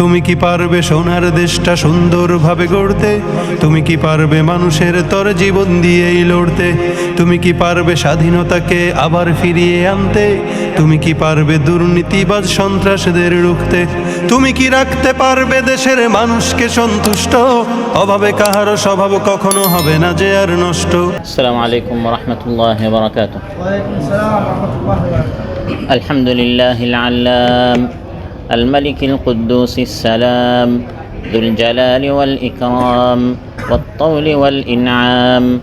তুমি কি পারবে সোনার দেশটা সুন্দরভাবে গড়তে? তুমি কি পারবে মানুষের তর জীবন দিয়েই লড়তে? তুমি কি পারবে স্বাধীনতাকে আবার ফিরিয়ে আনতে? তুমি কি পারবে দুর্নীতিবাজ সন্ত্রাসদের রুখতে? তুমি কি রাখতে পারবে দেশের মানুষকে সন্তুষ্ট? অভাবে কাহারও স্বভাব কখনো হবে না যে আর নষ্ট। আসসালামু আলাইকুম রহমতুল্লাহ বারাকাতু আলহামদুলিল্লাহ আল্লাহ الملك القدوس السلام ذو الجلال والإكرام والطول والإنعام.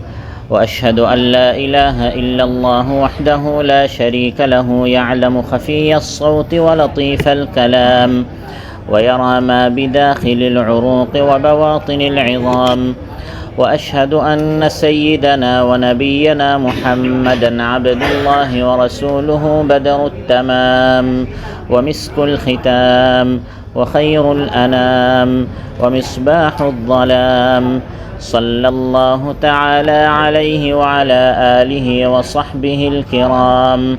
وأشهد أن لا إله إلا الله وحده لا شريك له يعلم خفي الصوت ولطيف الكلام ويرى ما بداخل العروق وبواطن العظام. وأشهد أن سيدنا ونبينا محمدا عبد الله ورسوله بدر التمام ومسك الختام وخير الأنام ومصباح الظلام صلى الله تعالى عليه وعلى آله وصحبه الكرام.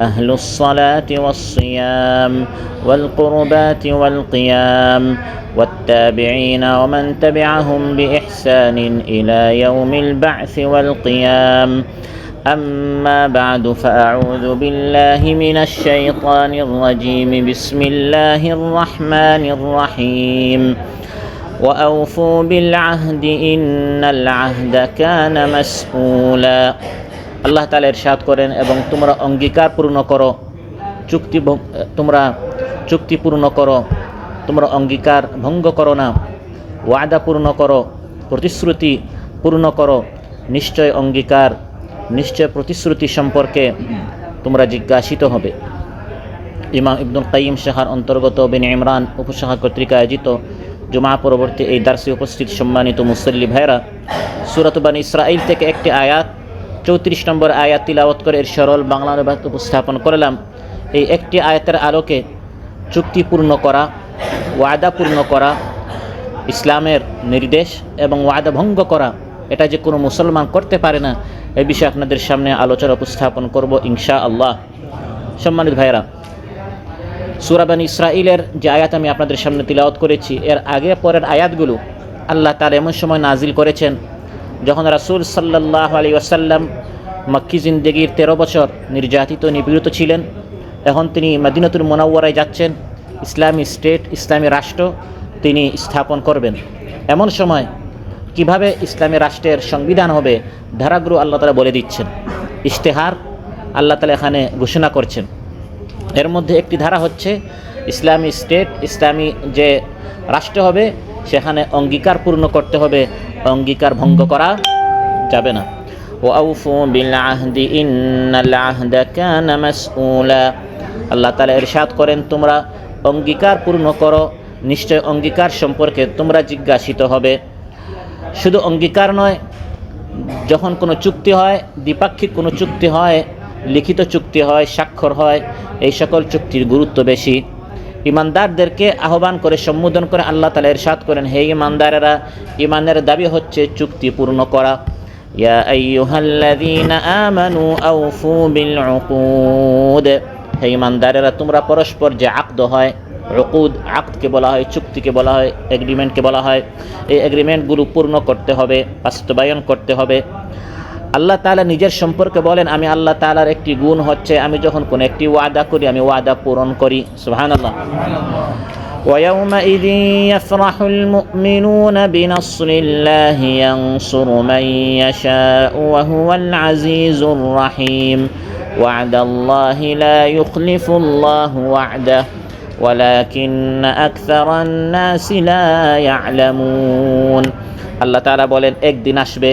أهل الصلاة والصيام والقربات والقيام والتابعين ومن تبعهم بإحسان إلى يوم البعث والقيام. أما بعد فأعوذ بالله من الشيطان الرجيم. بسم الله الرحمن الرحيم. واوفوا بالعهد ان العهد كان مسؤولا আল্লাহ তাআলা ইরশাদ করেন এবং তোমরা অঙ্গীকার পূর্ণ করো চুক্তি ভং- তোমরা চুক্তি পূর্ণ করো তোমরা অঙ্গীকার ভঙ্গ করো না ওয়াদা পূর্ণ করো প্রতিশ্রুতি পূর্ণ করো নিশ্চয় অঙ্গীকার নিশ্চয় প্রতিশ্রুতি সম্পর্কে তোমরা জিজ্ঞাসিত হবে ইমাম ইবনুল কাইম শাহার অন্তর্গত বিন ইমরান উপশাখা কর্তৃক আয়োজিত জুমা পরবর্তী এই দার্সে উপস্থিত সম্মানিত মুসল্লি ভাইরা সুরত বান ইসরাইল থেকে একটি আয়াত, চৌত্রিশ নম্বর আয়াত তিলাওয়াত করে এর সরল বাংলা অনুবাদ উপস্থাপন করলাম। এই একটি আয়াতের আলোকে চুক্তিপূর্ণ করা ওয়াদা পূর্ণ করা, ইসলামের নির্দেশ এবং ওয়াদা ভঙ্গ করা, এটা যে কোনো মুসলমান করতে পারে না, এ বিষয়ে আপনাদের সামনে আলোচনা উপস্থাপন করব ইনশা আল্লাহ সম্মানিত ভাইরা সুরাবান ইসরাইলের যে আয়াত আমি আপনাদের সামনে তিলাওয়াত করেছি, এর আগে পরের আয়াতগুলো আল্লাহ তার এমন সময় নাজিল করেছেন যখন রাসূল সাল্লাহ আলী ওয়াসাল্লাম মক্কি জিন্দেগির তেরো বছর নির্যাতিত, নিপীড়িত ছিলেন। এখন তিনি মদিনাতুল মোনাওয়ারায় যাচ্ছেন, ইসলামী স্টেট, ইসলামী রাষ্ট্র তিনি স্থাপন করবেন। এমন সময় কীভাবে ইসলামী রাষ্ট্রের সংবিধান হবে ধারাগুলো আল্লাহ তালা বলে দিচ্ছেন। ইশতেহার আল্লাহ তালা এখানে ঘোষণা করছেন। এর মধ্যে একটি ধারা হচ্ছে ইসলামী স্টেট, ইসলামী যে রাষ্ট্র হবে, সেখানে অঙ্গীকার পূর্ণ করতে হবে। অঙ্গীকার ভঙ্গ করা যাবে না। ওয়াউফু বিল আল্লাহ তাআলা ইরশাদ করেন, তোমরা অঙ্গীকার পূর্ণ করো, নিশ্চয় অঙ্গীকার সম্পর্কে তোমরা জিজ্ঞাসিত হবে। শুধু অঙ্গীকার নয়, যখন কোনো চুক্তি হয়, দ্বিপাক্ষিক কোনো চুক্তি হয় লিখিত চুক্তি হয়, স্বাক্ষর হয়, এই সকল চুক্তির গুরুত্ব বেশি। ইমানদারদেরকে আহ্বান করে, সম্বোধন করে আল্লাহ তালা ইরশাদ করেন, হে ইমানদারেরা, ইমানের দাবি হচ্ছে চুক্তি পূর্ণ করা। ইয়া আইয়ুহাল্লাযীনা আমানু আউফু বিল উকুদ হে ইমানদারেরা, তোমরা পরস্পর যে আকদ হয় রকুদ আক্তকে বলা হয়, চুক্তিকে বলা হয়, এগ্রিমেন্টকে বলা হয়, এই এগ্রিমেন্টগুলো পূর্ণ করতে হবে, বাস্তবায়ন করতে হবে। আল্লাহ তাআলা নিজের সম্পর্কে বলেন আমি আল্লাহ তাআলার একটি গুণ হচ্ছে আমি যখন কোনো একটি ওয়াদা করি আমি ওয়াদা পূরণ করি সুবহানাল্লাহ ويومئذ يفرح المؤمنون بنصر الله ينصر من يشاء وهو العزيز الرحيم وعد الله لا يخلف الله وعده ولكن أكثر الناس لا يعلمون আল্লাহ তাআলা বলেন একদিন আসবে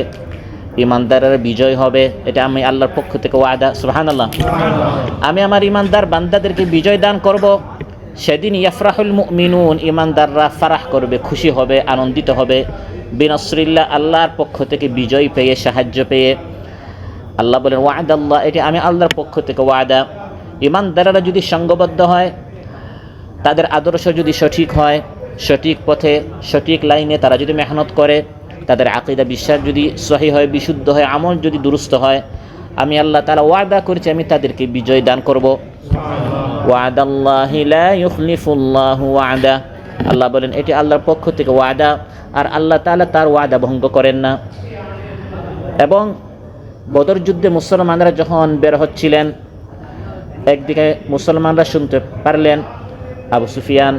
ইমানদারের বিজয় হবে এটা আমি আল্লাহর পক্ষ থেকে ওয়াদা সুবহানাল্লাহ। আমি আমার ইমানদার বান্দাদেরকে বিজয় দান করব সেদিন ইয়াফরাহুল মিনুন ইমানদাররা ফারাহ করবে খুশি হবে আনন্দিত হবে। বিনসরিল্লাহ আল্লাহর পক্ষ থেকে বিজয় পেয়ে সাহায্য পেয়ে। আল্লাহ বলেন ওয়াদ আল্লাহ এটি আমি আল্লাহর পক্ষ থেকে ওয়াদা। ইমানদারেরা যদি সঙ্গবদ্ধ হয় তাদের আদর্শ যদি সঠিক হয় সঠিক পথে সঠিক লাইনে তারা যদি মেহনত করে তাদের আকিদা বিশ্বাস যদি সহি হয়, বিশুদ্ধ হয়, আমল যদি দুরুস্ত হয়, আমি আল্লাহ তালা ওয়াদা করেছি, আমি তাদেরকে বিজয় দান করব। ওয়াদা। আল্লাহ বলেন, এটি আল্লাহর পক্ষ থেকে ওয়াদা, আর আল্লাহ তাআলা তার ওয়াদা ভঙ্গ করেন না। এবং বদর যুদ্ধে মুসলমানরা যখন বের হচ্ছিলেন, একদিকে মুসলমানরা শুনতে পারলেন, আবু সুফিয়ান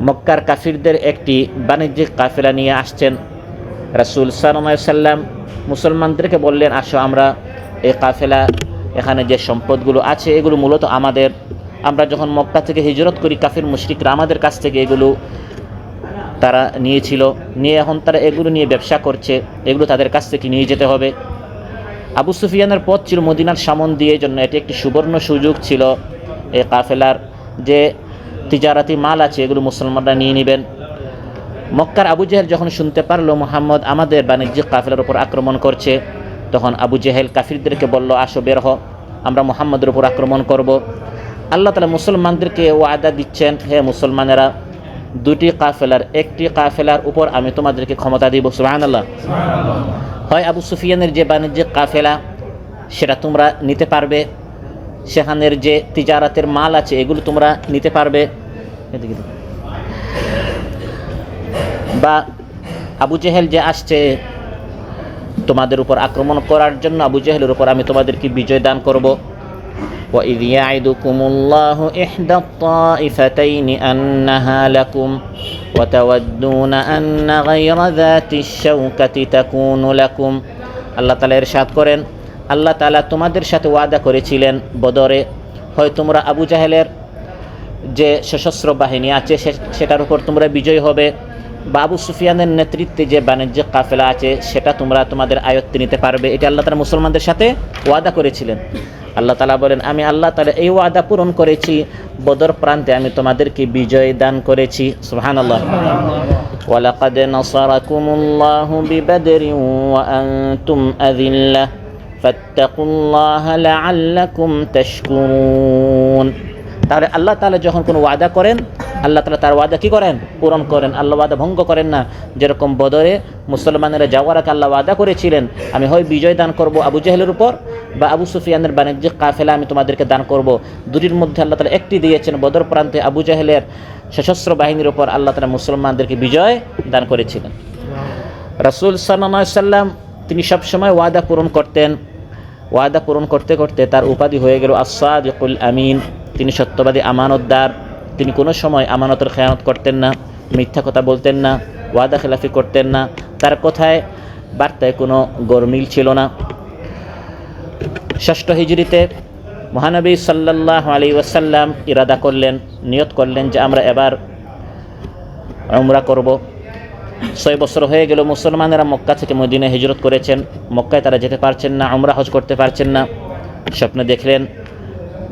মক্কার কাফিরদের একটি বাণিজ্যিক কাফেলা নিয়ে আসছেন রাসুল সাল্লাম মুসলমানদেরকে বললেন, আসো আমরা এই কাফেলা, এখানে যে সম্পদগুলো আছে, এগুলো মূলত আমাদের। আমরা যখন মক্কা থেকে হিজরত করি, কাফির মুশরিকরা আমাদের কাছ থেকে এগুলো তারা নিয়েছিল। নিয়ে এখন তারা এগুলো নিয়ে ব্যবসা করছে, এগুলো তাদের কাছ থেকে নিয়ে যেতে হবে। আবু সুফিয়ানের পথ ছিল মদিনার সামন দিয়ে জন্য এটি একটি সুবর্ণ সুযোগ ছিল এই কাফেলার যে তিজারাতি মাল আছে এগুলো মুসলমানরা নিয়ে নেবেন। মক্কার আবু জেহেল যখন শুনতে পারল মোহাম্মদ আমাদের বাণিজ্যিক কাফেলার উপর আক্রমণ করছে তখন আবু জেহেল কাফিরদেরকে বলল আসো বের হ আমরা মোহাম্মদের উপর আক্রমণ করব। আল্লাহ তালা মুসলমানদেরকে ওয়াদা দিচ্ছেন হে মুসলমানেরা দুটি কাফেলার একটি কাফেলার উপর আমি তোমাদেরকে ক্ষমতা দিব। সুহান আল্লাহ হয় আবু সুফিয়ানের যে বাণিজ্যিক কাফেলা সেটা তোমরা নিতে পারবে। সেখানের যে তিজারাতের মাল আছে এগুলো তোমরা নিতে পারবে এদিকে দেখো। বা আবু জেহেল যে আসছে তোমাদের উপর আক্রমণ করার জন্য আবু জেহেলের উপর আমি তোমাদেরকে বিজয় দান করব وإذ يعدكم الله إحدى الطائفتين أنها لكم وتودون أن غير ذات الشوكة تكون لكم আল্লাহ তালা ইরশাদ করেন আল্লাহ তালা তোমাদের সাথে ওয়াদা করেছিলেন বদরে হয় তোমরা আবু জাহেলের যে সশস্ত্র বাহিনী আছে সে- সেটার উপর তোমরা বিজয় হবে বা আবু সুফিয়ানের নেতৃত্বে যে বাণিজ্যিক কাফেলা আছে সেটা তোমরা তোমাদের আয়ত্তে নিতে পারবে এটা আল্লাহ তালা মুসলমানদের সাথে ওয়াদা করেছিলেন আল্লাহ তালা বলেন আমি আল্লাহ তালা এই ওয়াদা পূরণ করেছি বদর প্রান্তে আমি তোমাদেরকে বিজয় দান করেছি সুহান আল্লাহ ولقد نصركم الله ببدر وأنتم أذلة فاتقوا الله لعلكم تشكرون তাহলে আল্লাহ তাআলা যখন কোনো ওয়াদা করেন, আল্লাহ তালা তার ওয়াদা কী করেন? পূরণ করেন। আল্লাহ ওয়াদা ভঙ্গ করেন না। যেরকম বদরে মুসলমানেরা যাওয়ার আগে আল্লাহ ওয়াদা করেছিলেন, আমি হয় বিজয় দান করব আবু জাহেলের উপর, বা আবু সুফিয়ানের বাণিজ্যিক কাফেলা আমি তোমাদেরকে দান করব। দুটির মধ্যে আল্লাহ তালা একটি দিয়েছেন, বদর প্রান্তে আবু জাহেলের সশস্ত্র বাহিনীর উপর আল্লাহ তালা মুসলমানদেরকে বিজয় দান করেছিলেন। রাসুল সাল্লাম তিনি সবসময় ওয়াদা পূরণ করতেন ওয়াদা পূরণ করতে করতে তার উপাধি হয়ে গেল আসাদিকুল আমিন। তিনি সত্যবাদী, আমানতদার। তিনি কোনো সময় আমানতের খেয়ানত করতেন না, মিথ্যা কথা বলতেন না, ওয়াদা খেলাফি করতেন না। তার কথায় বার্তায় কোনো গরমিল ছিল না। ষষ্ঠ হিজড়িতে মহানবী সাল্লাহ আলী ওয়াসাল্লাম ইরাদা করলেন, নিয়ত করলেন যে আমরা এবার উমরা করব। ছয় বছর হয়ে গেল মুসলমানেরা মক্কা থেকে মদিনায় হিজরত করেছেন। মক্কায় তারা যেতে পারছেন না আমরা হজ করতে পারছেন না। স্বপ্নে দেখলেন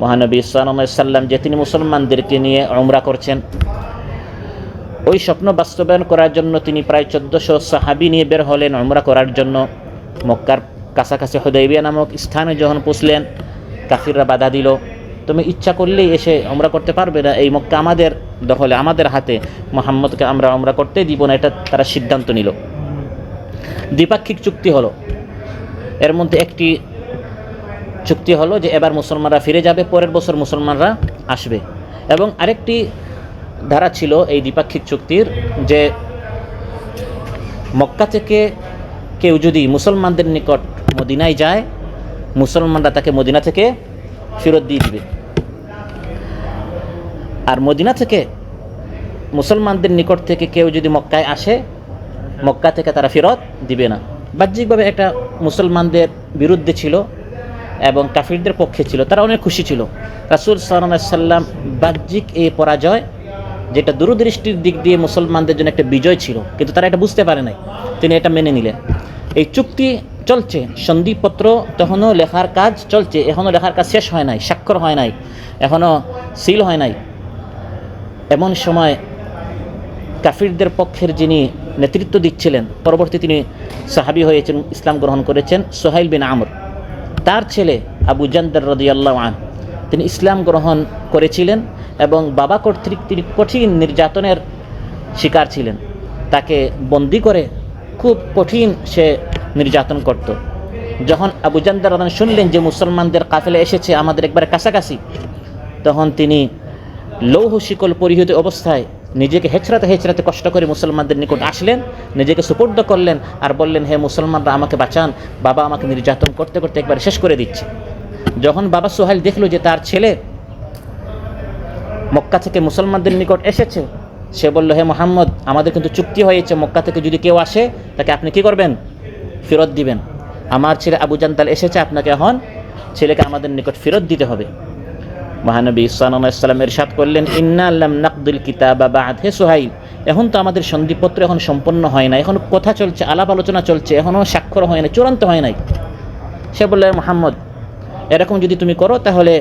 মহানবী সাল্লাম যে তিনি মুসলমানদেরকে নিয়ে উমরা করছেন। ওই স্বপ্ন বাস্তবায়ন করার জন্য তিনি প্রায় চোদ্দোশো সাহাবি নিয়ে বের হলেন উমরা করার জন্য। মক্কার কাছাকাছি হদাইবিয়া নামক স্থানে যখন পুষলেন কাফিররা বাধা দিল। তুমি ইচ্ছা করলেই এসে আমরা করতে পারবে না, এই মক্কা আমাদের দখলে, আমাদের হাতে। মোহাম্মদকে আমরা আমরা করতে দিব না, এটা তারা সিদ্ধান্ত নিল। দ্বিপাক্ষিক চুক্তি হলো। এর মধ্যে একটি চুক্তি হলো যে এবার মুসলমানরা ফিরে যাবে, পরের বছর মুসলমানরা আসবে। এবং আরেকটি ধারা ছিল এই দ্বিপাক্ষিক চুক্তির যে মক্কা থেকে কেউ যদি মুসলমানদের নিকট মদিনায় যায়, মুসলমানরা তাকে মদিনা থেকে ফেরত দিয়ে দিবে। আর মদিনা থেকে মুসলমানদের নিকট থেকে কেউ যদি মক্কায় আসে, মক্কা থেকে তারা ফেরত দিবে না। বাহ্যিকভাবে এটা মুসলমানদের বিরুদ্ধে ছিল এবং কাফিরদের পক্ষে ছিল। তারা অনেক খুশি ছিল। রাসুল সাল্লাম বাহ্যিক এই পরাজয়, যেটা দূরদৃষ্টির দিক দিয়ে মুসলমানদের জন্য একটা বিজয় ছিল, কিন্তু তারা এটা বুঝতে পারে নাই। তিনি এটা মেনে নিলেন। এই চুক্তি চলছে। সন্ধিপত্র তখনও লেখার কাজ চলছে। এখনও লেখার কাজ শেষ হয় নাই, স্বাক্ষর হয় নাই এখনও সিল হয় নাই। এমন সময় কাফিরদের পক্ষের যিনি নেতৃত্ব দিচ্ছিলেন, পরবর্তী তিনি সাহাবি হয়েছেন, ইসলাম গ্রহণ করেছেন সোহাইল বিন আমর। তার ছেলে আবু জান্দার রদিয়াল্লাহ আন তিনি ইসলাম গ্রহণ করেছিলেন এবং বাবা কর্তৃক তিনি কঠিন নির্যাতনের শিকার ছিলেন। তাকে বন্দি করে খুব কঠিন সে নির্যাতন করত। যখন আবু জান্দার রাদান শুনলেন যে মুসলমানদের কাফেলে এসেছে আমাদের একবারে কাছাকাছি, তখন তিনি লৌহ শিকল পরিহিত অবস্থায় নিজেকে হেচড়াতে হেচড়াতে কষ্ট করে মুসলমানদের নিকট আসলেন, নিজেকে সুপর্দ করলেন আর বললেন, হে মুসলমানরা, আমাকে বাঁচান। বাবা আমাকে নির্যাতন করতে করতে একবার শেষ করে দিচ্ছে। যখন বাবা সোহাইল দেখল যে তার ছেলে মক্কা থেকে মুসলমানদের নিকট এসেছে, সে বলল, হে মোহাম্মদ, আমাদের কিন্তু চুক্তি হয়েছে। মক্কা থেকে যদি কেউ আসে, তাকে আপনি কি করবেন? ফেরত দিবেন। আমার ছেলে আবু জান্তাল এসেছে, আপনাকে এখন ছেলেকে আমাদের নিকট ফেরত দিতে হবে। মহানবী ইসলাম এরশাদ করলেন, ইন্না আল্লাম নাকদুল কিতাবা বাদ হে সোহাইল, এখন তো আমাদের সন্ধিপত্র এখন সম্পন্ন হয় না এখন কথা চলছে, আলাপ আলোচনা চলছে এখনও স্বাক্ষর হয় না চূড়ান্ত হয় নাই। সে বলল মোহাম্মদ, এরকম যদি তুমি করো, তাহলে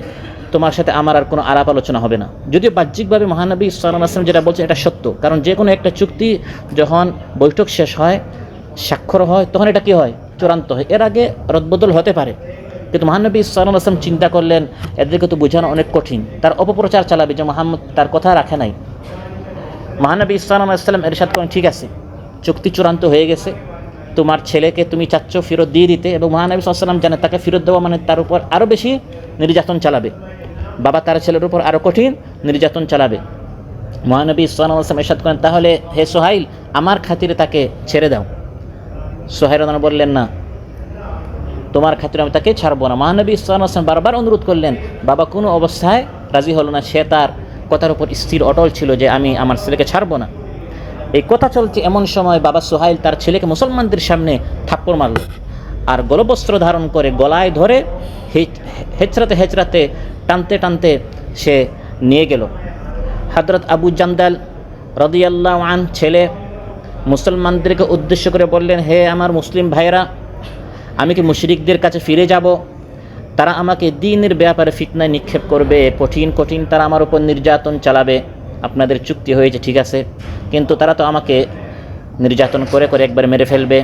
তোমার সাথে আমার আর কোনো আলাপ আলোচনা হবে না। যদিও বাহ্যিকভাবে মহানবী ইসলাম আসলাম যেটা বলছেন, এটা সত্য। কারণ যে কোনো একটা চুক্তি যখন বৈঠক শেষ হয় স্বাক্ষর হয়, তখন এটা কি হয়? চূড়ান্ত হয়। এর আগে রদবদল হতে পারে। কিন্তু মহানবী ইসলাম আসলাম চিন্তা করলেন, এদেরকে তো বোঝানো অনেক কঠিন। তার অপপ্রচার চালাবে যে মোহাম্মদ তার কথা রাখে নাই। মহানবী ইসলাম আসলাম এর সাথে ঠিক আছে, চুক্তি চূড়ান্ত হয়ে গেছে। তোমার ছেলেকে তুমি চাচ্ছ ফেরত দিয়ে দিতে এবং মহানবী সাল্লাম জানে তাকে ফেরত দেওয়া মানে তার উপর আরও বেশি নির্যাতন চালাবে। বাবা তার ছেলের উপর আরও কঠিন নির্যাতন চালাবে। মহানবী ইসলাম আসলাম এরশাদ করেন তাহলে হে সোহাইল, আমার খাতিরে তাকে ছেড়ে দাও। সোহাইল বললেন, না, তোমার খাতিরে আমি তাকে ছাড়বো না। মহানবী ইসলাম বারবার অনুরোধ করলেন, বাবা, কোনো অবস্থায় রাজি হলো না। সে তার কথার উপর স্থির, অটল ছিল যে আমি আমার ছেলেকে ছাড়বো না। এই কথা চলছে এমন সময় বাবা সোহাইল তার ছেলেকে মুসলমানদের সামনে থাপ্পড় মারল আর গলবস্ত্র ধারণ করে গলায় ধরে হেচ- হেচড়াতে হেচড়াতে, টানতে টানতে সে নিয়ে গেল। হজরত আবু জান্দাল রদিয়াল্লাহ আন ছেলে মুসলমানদেরকে উদ্দেশ্য করে বললেন, হে আমার মুসলিম ভাইরা আমি কি মুশরিকদের কাছে ফিরে যাব? তারা আমাকে দিনের ব্যাপারে ফিতনায় নিক্ষেপ করবে, কঠিন কঠিন তারা আমার উপর নির্যাতন চালাবে। আপনাদের চুক্তি হয়েছে, ঠিক আছে। কিন্তু তারা তো আমাকে নির্যাতন করে করে একবার মেরে ফেলবে।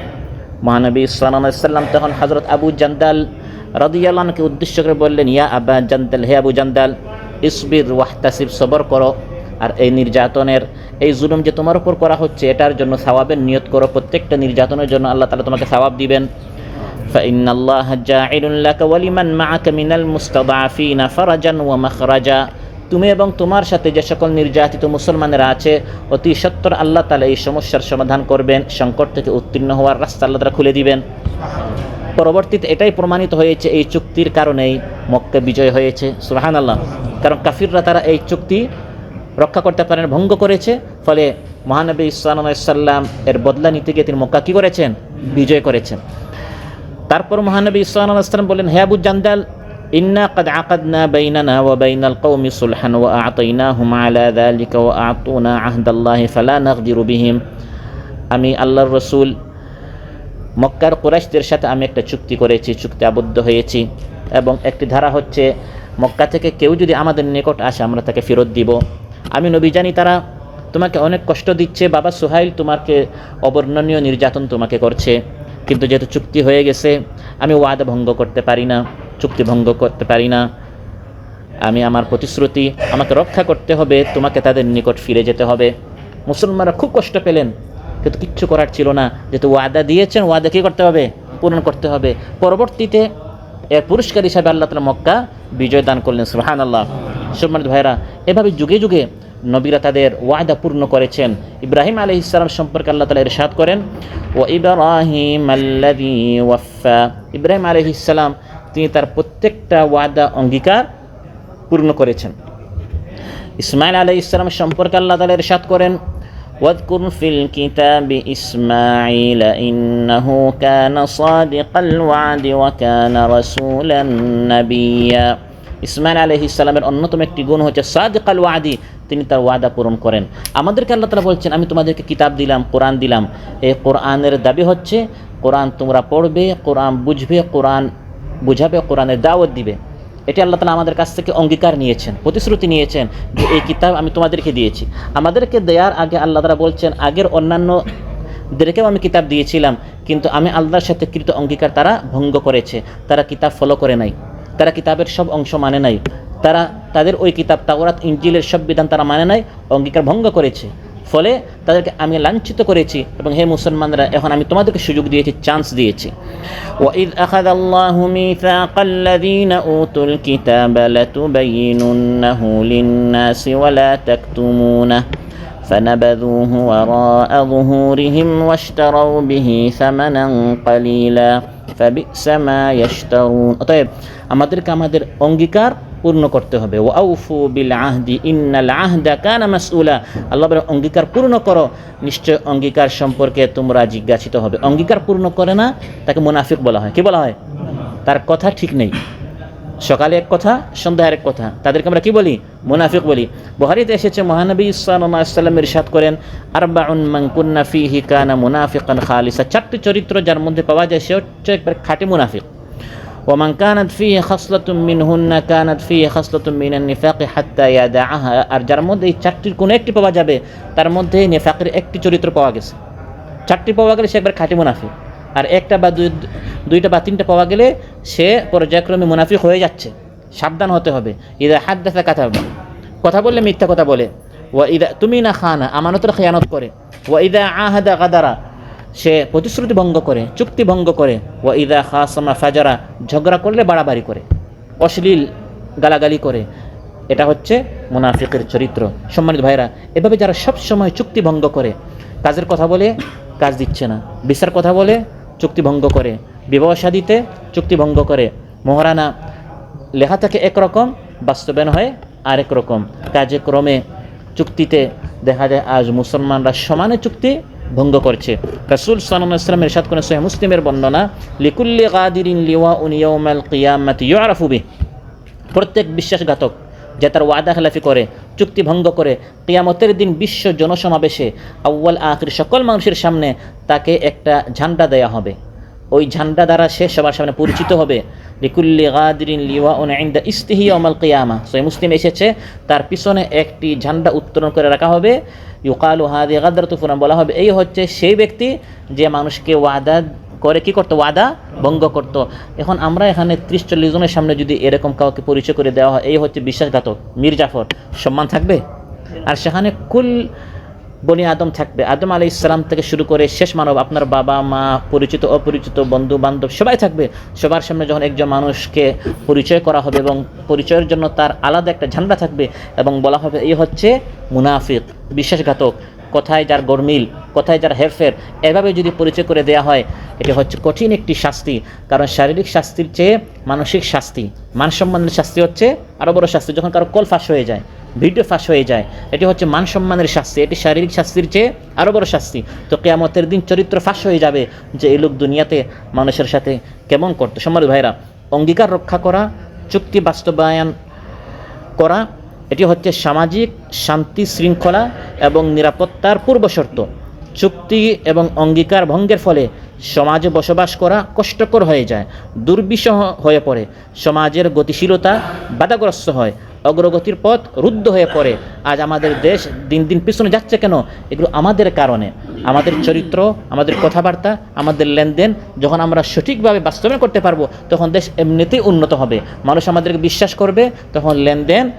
মহানবী সাল্লাম তখন হজরত আবু জান্দাল রদিয়াল্লাহকে উদ্দেশ্য করে বললেন, ইয়া আবা জান্দাল, হে আবু জান্দাল, ইসবির ওয়াহতাসিব, সবর করো। আর এই নির্যাতনের এই জুলুম যে তোমার উপর করা হচ্ছে এটার জন্য সওয়াবের নিয়ত করো প্রত্যেকটা নির্যাতনের জন্য আল্লাহ তালা তোমাকে সওয়াব দিবেন فإن الله جاعل لك ولمن معك من المستضعفين فرجا ومخرجا তুমি এবং তোমার সাথে যে সকল নির্যাতিত মুসলমানেরা আছে অতি সত্তর আল্লাহ তালা এই সমস্যার সমাধান করবেন সংকট থেকে উত্তীর্ণ হওয়ার রাস্তা আল্লাহ তালা খুলে দিবেন পরবর্তীতে এটাই প্রমাণিত হয়েছে এই চুক্তির কারণেই মক্কা বিজয় হয়েছে সুহান আল্লাহ কারণ কাফিররা তারা এই চুক্তি রক্ষা করতে পারেন ভঙ্গ করেছে ফলে মহানবী ইসলাম এর বদলা নিতে গিয়ে তিনি মক্কা কী করেছেন বিজয় করেছেন তারপর মহানবী ইসলাম বললেন হে আবু জান্দাল ইন্না قد عقدنا بيننا وبين القوم صلحا وأعطيناهم على ذلك وأعطونا عهد الله فلا نغدر بهم আমি আল্লাহর রসুল মক্কার কুরাইশদের সাথে আমি একটা চুক্তি করেছি চুক্তি আবদ্ধ হয়েছি এবং একটি ধারা হচ্ছে মক্কা থেকে কেউ যদি আমাদের নিকট আসে আমরা তাকে ফেরত দিব আমি নবী জানি, তারা তোমাকে অনেক কষ্ট দিচ্ছে। বাবা সোহাইল তোমাকে অবর্ণনীয় নির্যাতন তোমাকে করছে। কিন্তু যেহেতু চুক্তি হয়ে গেছে, আমি ওয়াদা ভঙ্গ করতে পারি না, চুক্তি ভঙ্গ করতে পারি না। আমি আমার প্রতিশ্রুতি, আমাকে রক্ষা করতে হবে, তোমাকে তাদের নিকট ফিরে যেতে হবে। মুসলমানরা খুব কষ্ট পেলেন, কিন্তু কিচ্ছু করার ছিল না। যেহেতু ওয়াদা দিয়েছেন, ওয়াদা কী করতে হবে? পূরণ করতে হবে। পরবর্তীতে এর পুরস্কার হিসাবে আল্লাহ তালা মক্কা বিজয় দান করলেন সুহান আল্লাহ সম্মানিত ভাইরা এভাবে যুগে যুগে নবীরা তাদের ওয়াদা পূর্ণ করেছেন। ইব্রাহিম আলহ ইসলাম সম্পর্কে আল্লাহ তালা ইরশাদ করেন ও ইব্রাহিম ওয়াফা ইব্রাহিম আলহ ইসলাম তিনি তার প্রত্যেকটা ওয়াদা অঙ্গীকার পূর্ণ করেছেন। ইসমাইল আলহ ইসলাম সম্পর্কে আল্লাহ তালা ইরশাদ করেন واذكر في الكتاب إسماعيل إنه كان صادق الوعد وكان رسولا نبيا ইসমাইল আলহ ইসলামের অন্যতম একটি গুণ হচ্ছে সাদিক আল ওয়াদি তিনি তার ওয়াদা পূরণ করেন আমাদেরকে আল্লাহ তালা বলছেন আমি তোমাদেরকে কিতাব দিলাম কোরআন দিলাম এই কোরআনের দাবি হচ্ছে কোরআন তোমরা পড়বে কোরআন বুঝবে কোরআন বুঝাবে কোরআনের দাওয়াত দিবে এটি আল্লাহ তালা আমাদের কাছ থেকে অঙ্গীকার নিয়েছেন, প্রতিশ্রুতি নিয়েছেন যে এই কিতাব আমি তোমাদেরকে দিয়েছি। আমাদেরকে দেওয়ার আগে আল্লাহ তালা বলছেন, আগের অন্যান্যদেরকেও আমি কিতাব দিয়েছিলাম, কিন্তু আমি আল্লাহর সাথে কৃত অঙ্গীকার তারা ভঙ্গ করেছে। তারা কিতাব ফলো করে নাই। তারা কিতাবের সব অংশ মানে নাই। তারা, তাদের ওই কিতাব তাওরাত ইঞ্জিলের সব বিধান তারা মানে নাই, অঙ্গীকার ভঙ্গ করেছে। ফলে তাদেরকে আমি লাঞ্ছিত করেছি এবং হে মুসলমানরা এখন আমি তোমাদেরকে সুযোগ দিয়েছি চান্স দিয়েছি وإذ أخذ الله ميثاق الذين أوتوا الكتاب لتبيننه للناس ولا تكتمونه فنبذوه وراء ظهورهم واشتروا به ثمنا قليلا فبئس ما يشترون অতএব আমাদেরকে আমাদের অঙ্গীকার পূর্ণ করতে হবে। ওয়াউফু বিল আহদি ইন্নাল আহদা কানা মাসউলা। আল্লাহ অঙ্গীকার পূর্ণ করো। নিশ্চয় অঙ্গীকার সম্পর্কে তোমরা জিজ্ঞাসিত হবে। অঙ্গীকার পূর্ণ করে না, তাকে মুনাফিক বলা হয়। কি বলা হয়? তার কথা ঠিক নেই। সকালে এক কথা, সন্ধ্যায় এক কথা। তাদেরকে আমরা কি বলি? মুনাফিক বলি। বহারিতে এসেছে, মহানবী সাল্লাম ইরশাদ করেন, আরবাউন মানকুন্না ফিহি কানা মুনাফিকান খালিসা। চারটি চরিত্র যার মধ্যে পাওয়া যায়, সে হচ্ছে একবার খাঁটি মুনাফিক। ওমান কানাত ফি খাসলাতুম মিন হুন্না কানাত ফি খাসলাতুম মিনান নিফাকি হাত্তা ইয়াদা আহা আর যার মধ্যে এই চারটির কোনো একটি পাওয়া যাবে, তার মধ্যে নিফাকের একটি চরিত্র পাওয়া গেছে। চারটি পাওয়া গেলে সে একবার খাঁটি মুনাফি আর একটা বা দুই, দুইটা বা তিনটা পাওয়া গেলে সে পর্যায়ক্রমে মুনাফি হয়ে যাচ্ছে। সাবধান হতে হবে। ইদা হাত দেখা কথা কথা বললে মিথ্যা কথা বলে। ও ইদা তুমি না খা না আমানতরা খেয়ানত করে। ও ইদা আহাদা কাদারা সে প্রতিশ্রুতি ভঙ্গ করে, চুক্তি ভঙ্গ করে ও ইদা খাসমা ফাজারা, ঝগড়া করলে বাড়াবাড়ি করে, অশ্লীল গালাগালি করে। এটা হচ্ছে মুনাফিকের চরিত্র। সম্মানিত ভাইরা এভাবে যারা সব সময় চুক্তি ভঙ্গ করে, কাজের কথা বলে কাজ দিচ্ছে না। বিচার কথা বলে চুক্তি ভঙ্গ করে। বিবাহ শাদিতে চুক্তি ভঙ্গ করে। মহারানা লেখা থাকে একরকম বাস্তবায়ন হয় আরেক রকম। কাজে ক্রমে চুক্তিতে দেখা যায়, আজ মুসলমানরা সমানে চুক্তি ভঙ্গ করছে। রাসুল সালাম এরশাদ করেন সোহে মুসলিমের বর্ণনা, লিকুল্লি গাদিরিন লিওয়া উনিয়মাল কিয়ামাতি ইউরাফুবি প্রত্যেক বিশ্বাসঘাতক যে তার ওয়াদা খেলাফি করে, চুক্তি ভঙ্গ করে, কিয়ামতের দিন বিশ্ব জনসমাবেশে আউ্য়াল আখির সকল মানুষের সামনে তাকে একটা ঝান্ডা দেয়া হবে। ওই ঝান্ডা দ্বারা সে সবার সামনে পরিচিত হবে। লিকুল্লি গাদিরিন লিওয়া উন ইনদা ইস্তিহি অমাল কিয়ামা। সই মুসলিম এসেছে, তার পিছনে একটি ঝান্ডা উত্তোলন করে রাখা হবে। ইউকালু হাদি গাদার তুফুরান বলা হবে। এই হচ্ছে সেই ব্যক্তি যে মানুষকে ওয়াদা করে। কি করতো? ওয়াদা ভঙ্গ করত। এখন আমরা এখানে ত্রিশ চল্লিশ জনের সামনে যদি এরকম কাউকে পরিচয় করে দেওয়া হয়, এই হচ্ছে বিশ্বাসঘাতক। মীর জাফর, সম্মান থাকবে? আর সেখানে কুল বনি আদম থাকবে। আদম আলি ইসলাম থেকে শুরু করে শেষ মানব আপনার বাবা, মা, পরিচিত, অপরিচিত, বন্ধু, বান্ধব সবাই থাকবে। সবার সামনে যখন একজন মানুষকে পরিচয় করা হবে এবং পরিচয়ের জন্য তার আলাদা একটা ঝান্ডা থাকবে এবং বলা হবে এই হচ্ছে মুনাফিক, বিশ্বাসঘাতক, কোথায় যার গরমিল, কোথায় যার হেরফের, এভাবে যদি পরিচয় করে দেয়া হয়, এটি হচ্ছে কঠিন একটি শাস্তি। কারণ শারীরিক শাস্তির চেয়ে মানসিক শাস্তি, মান সম্মানের শাস্তি হচ্ছে আরও বড় শাস্তি, যখন কারও কল ফাঁস হয়ে যায়। ভিডিও ফাঁস হয়ে যায়। এটি হচ্ছে মান সম্মানের শাস্তি। এটি শারীরিক শাস্তির চেয়ে আরও বড় শাস্তি। তো কেয়ামতের দিন চরিত্র ফাঁস হয়ে যাবে যে এই লোক দুনিয়াতে মানুষের সাথে কেমন করতো। সম্মানিত ভাইরা অঙ্গীকার রক্ষা করা, চুক্তি বাস্তবায়ন করা, এটি হচ্ছে সামাজিক শান্তি শৃঙ্খলা এবং নিরাপত্তার পূর্বশর্ত চুক্তি এবং অঙ্গীকার ভঙ্গের ফলে সমাজে বসবাস করা কষ্টকর হয়ে যায়, দুর্বিষহ হয়ে পড়ে। সমাজের গতিশীলতা বাধাগ্রস্ত হয়। অগ্রগতির পথ রুদ্ধ হয়ে পড়ে। আজ আমাদের দেশ দিন দিন পিছনে যাচ্ছে কেন? এগুলো আমাদের কারণে। আমাদের চরিত্র, আমাদের কথাবার্তা, আমাদের লেনদেন, যখন আমরা সঠিকভাবে বাস্তবায়ন করতে পারব, তখন দেশ এমনিতেই উন্নত হবে। মানুষ আমাদেরকে বিশ্বাস করবে, তখন লেনদেন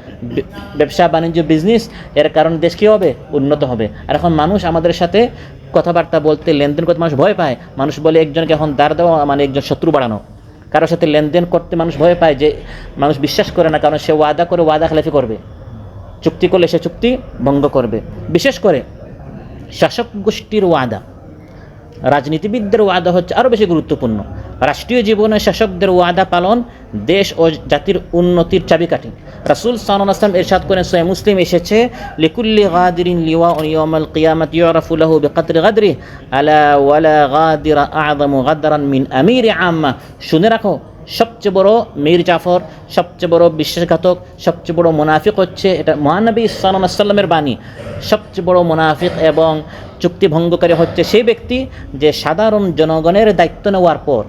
ব্যবসা, বাণিজ্য বিজনেস এর কারণে দেশ কী হবে? উন্নত হবে। আর এখন মানুষ আমাদের সাথে কথাবার্তা বলতে, লেনদেন করতে মানুষ ভয় পায়। মানুষ বলে, একজনকে এখন দাঁড় দেওয়া মানে একজন শত্রু বাড়ানো। কারোর সাথে লেনদেন করতে মানুষ ভয় পায় যে মানুষ বিশ্বাস করে না, কারণ সে ওয়াদা করে ওয়াদা খেলাফি করবে। চুক্তি করলে সে চুক্তি ভঙ্গ করবে। বিশেষ করে শাসক গোষ্ঠীর ওয়াদা। রাজনীতিবিদদের ওয়াদা হচ্ছে আরও বেশি গুরুত্বপূর্ণ। রাষ্ট্রীয় জীবনে শাসকদের ওয়াদা পালন, দেশ ও জাতির উন্নতির চাবিকাঠি। রাসুল সালাম আসলাম এরশাদ করেন সোয়ে মুসলিম এসেছে, লিকুল্লি গাদিরিন লিওয়া ইয়ামাল কিয়ামাত ইউরাফু লাহু বিকদরি গাদরি, আলা ওয়ালা গাদিরা মিন আমির আম্মা শুনে রাখো, সবচেয়ে বড় মীর জাফর, সবচেয়ে বড় বিশ্বাসঘাতক, সবচেয়ে বড় মুনাফিক হচ্ছে এটা মহানবী সাল্লাম সাল্লামের বাণী। সবচেয়ে বড় মুনাফিক এবং চুক্তি ভঙ্গকারী হচ্ছে সেই ব্যক্তি যে সাধারণ জনগণের দায়িত্ব নেওয়ার পর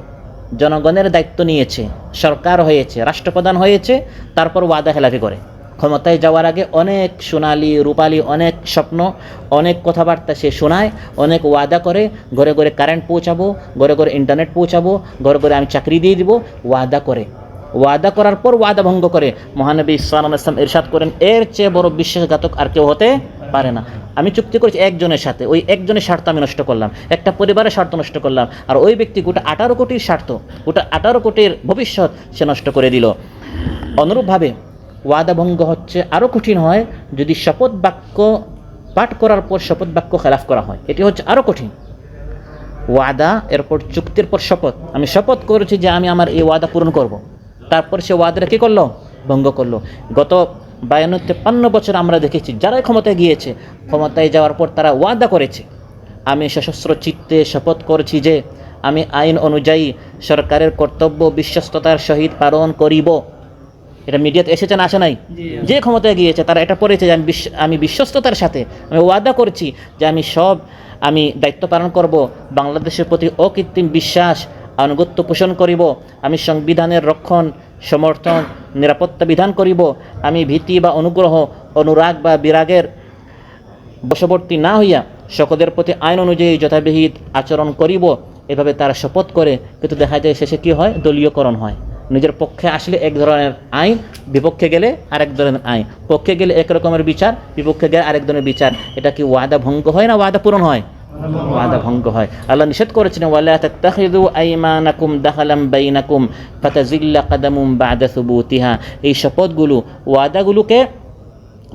জনগণের দায়িত্ব নিয়েছে, সরকার হয়েছে, রাষ্ট্রপ্রধান হয়েছে, তারপর ওয়াদা খেলাফি করে। ক্ষমতায় যাওয়ার আগে অনেক সোনালি, রূপালি অনেক স্বপ্ন, অনেক কথাবার্তা সে শোনায়, অনেক ওয়াদা করে, ঘরে ঘরে কারেন্ট পৌঁছাবো, ঘরে ঘরে ইন্টারনেট পৌঁছাবো, ঘরে ঘরে আমি চাকরি দিয়ে দিব, ওয়াদা করে। ওয়াদা করার পর ওয়াদা ভঙ্গ করে। মহানবী ইসলাম ইসলাম ইরশাদ করেন, এর চেয়ে বড় বিশ্বাসঘাতক আর কেউ হতে পারে না। আমি চুক্তি করেছি একজনের সাথে। ওই একজনের স্বার্থ আমি নষ্ট করলাম। একটা পরিবারের স্বার্থ নষ্ট করলাম। আর ওই ব্যক্তি গোটা আঠারো কোটির স্বার্থ, গোটা আঠারো কোটির ভবিষ্যৎ সে নষ্ট করে দিল। অনুরূপভাবে ওয়াদা ভঙ্গ হচ্ছে আরও কঠিন হয় যদি শপথ বাক্য পাঠ করার পর শপথ বাক্য খেলাফ করা হয়। এটি হচ্ছে আরও কঠিন। ওয়াদা, এরপর চুক্তির পর শপথ। আমি শপথ করেছি যে আমি আমার এই ওয়াদা পূরণ করব। তারপর সে ওয়াদাটা কী করল? ভঙ্গ করল। গত বায়ান্ন তেপ্পান্ন বছর আমরা দেখেছি যারাই ক্ষমতায় গিয়েছে ক্ষমতায় যাওয়ার পর তারা ওয়াদা করেছে। আমি সশস্ত্র চিত্তে শপথ করছি যে আমি আইন অনুযায়ী সরকারের কর্তব্য বিশ্বস্ততার সহিত পালন করিব। এটা মিডিয়াতে এসেছে না আসে নাই? যে ক্ষমতায় গিয়েছে তারা এটা পড়েছে যে আমি বিশ্ব আমি বিশ্বস্ততার সাথে আমি ওয়াদা করছি যে আমি সব আমি দায়িত্ব পালন করব বাংলাদেশের প্রতি অকৃত্রিম বিশ্বাস আনুগত্য পোষণ করিব আমি সংবিধানের রক্ষণ সমর্থন, নিরাপত্তা বিধান করিব, আমি ভীতি বা অনুগ্রহ, অনুরাগ বা বিরাগের বশবর্তী না হইয়া সকলের প্রতি আইন অনুযায়ী যথাবিহিত আচরণ করিব, এভাবে তারা শপথ করে। কিন্তু দেখা যায় শেষে কি হয়? দলীয়করণ হয়। নিজের পক্ষে আসলে এক ধরনের আইন, বিপক্ষে গেলে আরেক ধরনের আইন। পক্ষে গেলে এক রকমের বিচার, বিপক্ষে গেলে আরেক ধরনের বিচার। এটা কি ওয়াদা ভঙ্গ হয় না ওয়াদা পূরণ হয়? ওয়াদা ভঙ্গ হয়। আল্লাহ নিষেধ করেছেন, ওয়ালা আইমানাকুম দাখালাম বাইনাকুম ফাতাজিল্লা কাদামুম বাদা সুবুতিহা। এই শপথগুলো, ওয়াদাগুলোকে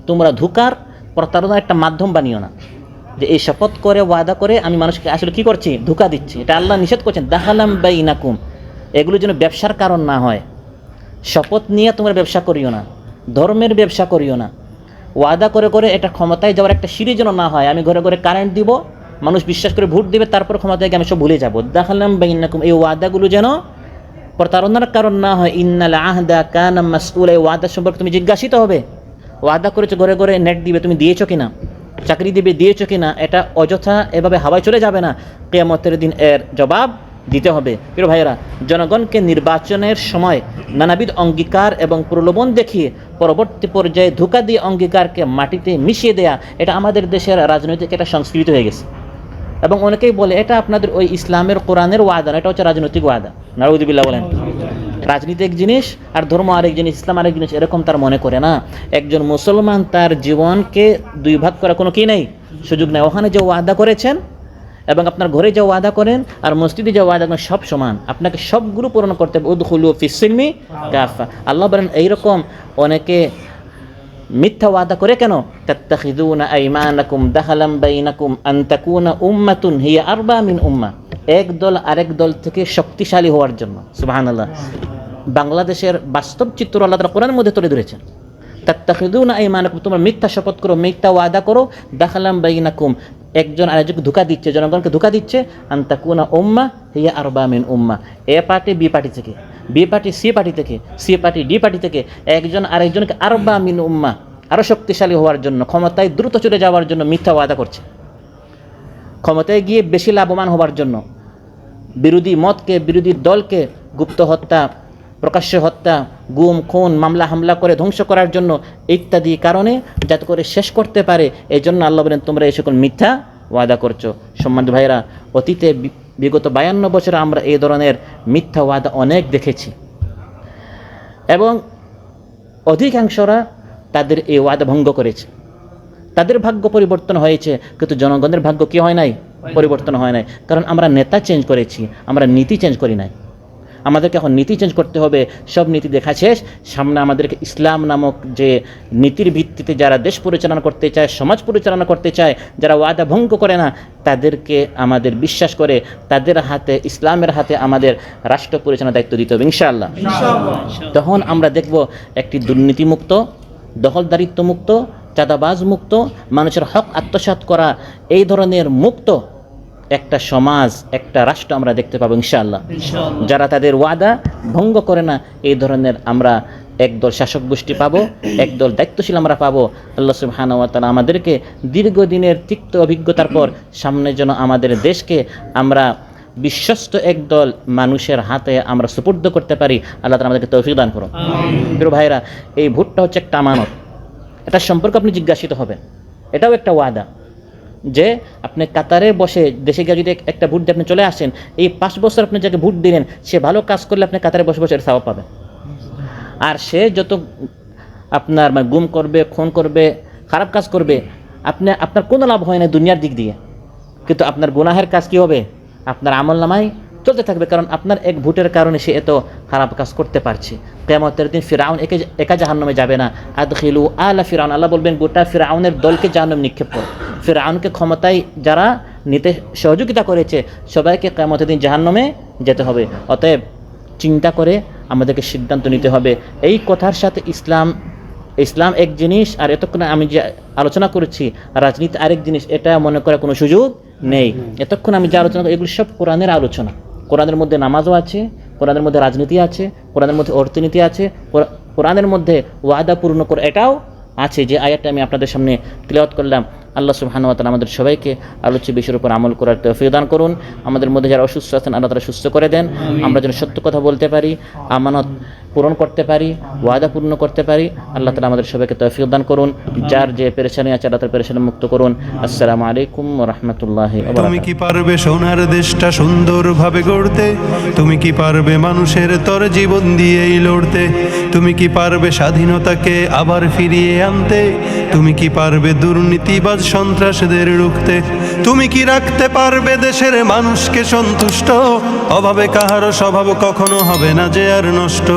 তোমরা ধোকার প্রতারণার একটা মাধ্যম বানিও না। যে এই শপথ করে, ওয়াদা করে, আমি মানুষকে আসলে কি করছি? ধোকা দিচ্ছি। এটা আল্লাহ নিষেধ করছেন দাহালাম বা ইনাকুম এগুলো যেন ব্যবসার কারণ না হয়। শপথ নিয়ে তোমরা ব্যবসা করিও না, ধর্মের ব্যবসা করিও না। ওয়াদা করে করে এটা ক্ষমতায় যাওয়ার একটা সিঁড়ি যেন না হয়, আমি ঘরে ঘরে কারেন্ট দিব মানুষ বিশ্বাস করে ভোট দেবে, তারপর ক্ষমতায় গিয়ে আমি সব ভুলে যাব। দেখালাম বা ইনাকুম এই ওয়াদাগুলো যেন প্রতারণার কারণ না হয়। ইন্নাল আহদা কান এই ওয়াদা সম্পর্কে তুমি জিজ্ঞাসিত হবে। ওয়াদা করেছ, ঘরে ঘরে নেট দিবে, তুমি দিয়েছ কিনা? চাকরি দিবে, দিয়েছ কিনা? এটা অযথা এভাবে হাওয়ায় চলে যাবে না। কেয়ামতের দিন এর জবাব দিতে হবে। প্রিয় ভাইয়েরা, জনগণকে নির্বাচনের সময় নানাবিধ অঙ্গীকার এবং প্রলোভন দেখিয়ে পরবর্তী পর্যায়ে ধোকা দিয়ে অঙ্গীকারকে মাটিতে মিশিয়ে দেয়া, এটা আমাদের দেশের রাজনৈতিক একটা সংস্কৃতি হয়ে গেছে। এবং অনেকেই বলে এটা আপনাদের ওই ইসলামের, কোরআনের ওয়াদা এটা হচ্ছে রাজনৈতিক ওয়াদা। নারুদিবিল্লা বলেন। রাজনীতি এক জিনিস আর ধর্ম আরেক জিনিস, ইসলাম আরেক জিনিস, এরকম তার মনে করে না। একজন মুসলমান তার জীবনকে দুই ভাগ করা কোনো কি নেই? সুযোগ নেই। ওখানে যে ওয়াদা করেছেন এবং আপনার ঘরে যে ওয়াদা করেন আর মসজিদে যে ওয়াদা করেন, সব সমান। আপনাকে সবগুলো পূরণ করতে হবে। উদ্খুলু কাফা। আল্লাহ বলেন, এইরকম অনেকে মিথ্যা ওয়াদা করে কেন? তাত্তাখিদুনা আইমানাকুম দাখালাম বাইনাকুম উম্মা। এক দল আরেক দল থেকে শক্তিশালী হওয়ার জন্য। সুবহানাল্লাহ। বাংলাদেশের বাস্তব চিত্র আল্লাহ কোরআনের মধ্যে তুলে ধরেছেন। তাত্তাখিদুনা আইমানাকুম, তোমরা মিথ্যা শপথ করো, মিথ্যা ওয়াদা করো, দাখালাম বাইনাকুম। একজন আরেকজনকে ধোকা দিচ্ছে, জনগণকে ধোকা দিচ্ছে, আন তাকুনা উম্মা হিয়া আরবা মিন উম্মা। এ পার্টি, বি পার্টি থেকে। বি পার্টি, সি পার্টি থেকে, সি পার্টি, ডি পার্টি থেকে একজন আরেকজনকে আরবা মিন উম্মা আরও শক্তিশালী হওয়ার জন্য, ক্ষমতায় দ্রুত চলে যাওয়ার জন্য মিথ্যা ওয়াদা করছে। ক্ষমতায় গিয়ে বেশি লাভবান হওয়ার জন্য বিরোধী মতকে, বিরোধী দলকে গুপ্ত হত্যা, প্রকাশ্য হত্যা, গুম, খুন, মামলা, হামলা করে ধ্বংস করার জন্য ইত্যাদি কারণে যাতে করে শেষ করতে পারে এই জন্য আল্লাহ বলেন, তোমরা এই সকল মিথ্যা ওয়াদা করছ। সম্মান ভাইরা অতীতে বিগত বায়ান্ন বছরে আমরা এই ধরনের মিথ্যা ওয়াদা অনেক দেখেছি। এবং অধিকাংশরা তাদের এই ওয়াদা ভঙ্গ করেছে। তাদের ভাগ্য পরিবর্তন হয়েছে, কিন্তু জনগণের ভাগ্য কি হয় নাই? পরিবর্তন হয় নাই। কারণ আমরা নেতা চেঞ্জ করেছি, আমরা নীতি চেঞ্জ করি নাই। আমাদেরকে এখন নীতি চেঞ্জ করতে হবে সব নীতি দেখা শেষ। সামনে আমাদেরকে ইসলাম নামক যে নীতির ভিত্তিতে যারা দেশ পরিচালনা করতে চায় সমাজ পরিচালনা করতে চায় যারা ওয়াদা ভঙ্গ করে না তাদেরকে আমাদের বিশ্বাস করে তাদের হাতে ইসলামের হাতে আমাদের রাষ্ট্র পরিচালনার দায়িত্ব দিতে হবে ইনশাআল্লাহ। তখন আমরা দেখব একটি দুর্নীতিমুক্ত দখলদারিত্ব মুক্ত চাঁদাবাজ মুক্ত মানুষের হক আত্মসাৎ করা এই ধরনের মুক্ত একটা সমাজ একটা রাষ্ট্র আমরা দেখতে পাবো ইনশাআল্লাহ। যারা তাদের ওয়াদা ভঙ্গ করে না এই ধরনের আমরা একদল শাসক গোষ্ঠী পাবো একদল দায়িত্বশীল আমরা পাবো। আল্লাহ সুবহানাহু ওয়া তাআলা আমাদেরকে দীর্ঘদিনের তিক্ত অভিজ্ঞতার পর সামনে যেন আমাদের দেশকে আমরা বিশ্বস্ত একদল মানুষের হাতে আমরা সুপুর্দ করতে পারি আল্লাহ তাআলা আমাদেরকে তৌফিক দান করুন। প্রিয় ভাইরা এই ভোটটা হচ্ছে একটা আমানত। এটার সম্পর্কে আপনি জিজ্ঞাসিত হবেন। এটাও একটা ওয়াদা। যে আপনি কাতারে বসে দেশে গিয়ে যদি একটা ভোট দিয়ে আপনি চলে আসেন, এই পাঁচ বছর আপনি যাকে ভোট দিলেন, সে ভালো কাজ করলে আপনি কাতারে বসে বসে সাওয়া পাবেন। আর সে যত আপনার মানে গুম করবে, খুন করবে, খারাপ কাজ করবে, আপনি, আপনার কোনো লাভ হয় না দুনিয়ার দিক দিয়ে। কিন্তু আপনার গুনাহের কাজ কী হবে? আপনার আমল নামায় চলতে থাকবে কারণ আপনার এক ভোটের কারণে সে এত খারাপ কাজ করতে পারছে। কেমতের দিন ফিরাউন একে একা জাহান্নামে যাবে না। আদখিলু আলা ফিরাউন। আল্লাহ বলবেন, গোটা ফিরাউনের দলকে জাহান্নামে নিক্ষেপ করো। ফিরাউনকে ক্ষমতায় যারা নিতে সহযোগিতা করেছে, সবাইকে কেমতের দিন জাহান্নামে যেতে হবে। অতএব চিন্তা করে আমাদেরকে সিদ্ধান্ত নিতে হবে। এই কথার সাথে ইসলাম ইসলাম এক জিনিস, আর এতক্ষণ আমি যে আলোচনা করেছি, রাজনীতি আরেক জিনিস, এটা মনে করার কোনো সুযোগ নেই। এতক্ষণ আমি যে আলোচনা করি, এগুলো সব কোরআনের আলোচনা। কোরআনের মধ্যে নামাজও আছে কোরআনের মধ্যে রাজনীতি আছে কোরআনের মধ্যে অর্থনীতি আছে কোরআনের মধ্যে ওয়াদা পূর্ণ করে এটাও আছে যে আয়াতটা আমি আপনাদের সামনে তিলাওয়াত করলাম। আল্লাহ সুবহানাহু ওয়া আমাদের সবাইকে আলোচ্য বিষয়ের উপর আমল করার তৌফিক দান করুন। আমাদের মধ্যে যারা অসুস্থ আছেন আল্লাহ তারা সুস্থ করে দেন। আমরা যেন সত্য কথা বলতে পারি। আমানত পূরণ করতে পারি, ওয়াদা পূর্ণ করতে পারি। আল্লাহ তালা আমাদের সবাইকে তৌফিক দান করুন। যার যে পেরেশানি আছে আল্লাহ পেরেশানি মুক্ত করুন। আসসালামু আলাইকুম রহমতুল্লাহ তুমি কি পারবে সোনার দেশটা সুন্দরভাবে গড়তে? তুমি কি পারবে মানুষের তর জীবন দিয়েই লড়তে? তুমি কি পারবে স্বাধীনতাকে আবার ফিরিয়ে আনতে? তুমি কি পারবে দুর্নীতিবাজ সন্ত্রাসদের রুখতে? তুমি কি রাখতে পারবে দেশের মানুষকে সন্তুষ্ট? অভাবে কাহারও স্বভাব কখনো হবে না যে আর নষ্ট।